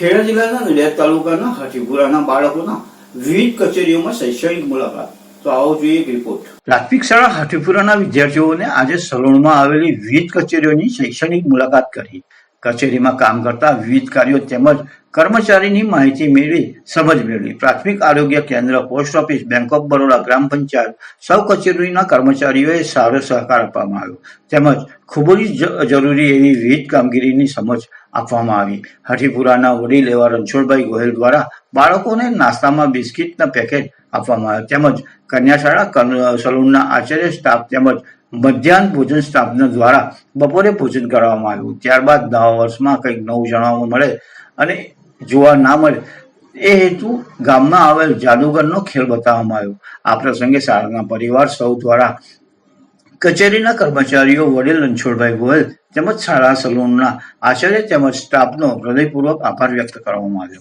ખેડા જિલ્લાના નડિયાદ તાલુકાના હાથીપુરાના બાળકોના વિવિધ કચેરીઓમાં શૈક્ષણિક મુલાકાત. તો આવો જોઈએ એક રિપોર્ટ પ્રાથમિક શાળા હાથીપુરાના વિદ્યાર્થીઓને આજે સલોણમાં આવેલી વિવિધ કચેરીઓની શૈક્ષણિક મુલાકાત કરી. કચેરીમાં કામ કરતા વિવિધ કાર્યો તેમજ કર્મચારીની માહિતી મેળવી, સમજ મેળવી. પ્રાથમિક આરોગ્ય કેન્દ્ર, post office, bank of Baroda, gram panchayat, સૌ કચેરીના કર્મચારીઓએ સારો સહકાર આપવામાં આવ્યો. તેમજ ખૂબ જ જરૂરી એવી વિવિધ કામગીરીની સમજ આપવામાં આવી. હઠીપુરાના વડીલ એવા રણછોડભાઈ ગોહિલ દ્વારા બાળકોને નાસ્તામાં બિસ્કિટના પેકેટ આપવામાં આવ્યા. તેમજ કન્યાશાળા કન- સલૂનના આચાર્ય સ્ટાફ તેમજ મધ્યાહન ભોજન સ્ટાફના દ્વારા બપોરે ભોજન કરવામાં આવ્યું. ત્યારબાદ નવા વર્ષમાં કંઈક નવું જાણવા મળે અને જોવા ના મળે. એ હેતુ ગામમાં આવેલ જાદુગરનો ખેલ બતાવવામાં આવ્યો. આ પ્રસંગે શાળાના પરિવાર સૌ દ્વારા કચેરીના કર્મચારીઓ, વડીલ રણછોડભાઈ ગોયલ તેમજ શાળા સલૂનના આચાર્ય તેમજ સ્ટાફનો હૃદયપૂર્વક આભાર વ્યક્ત કરવામાં આવ્યો.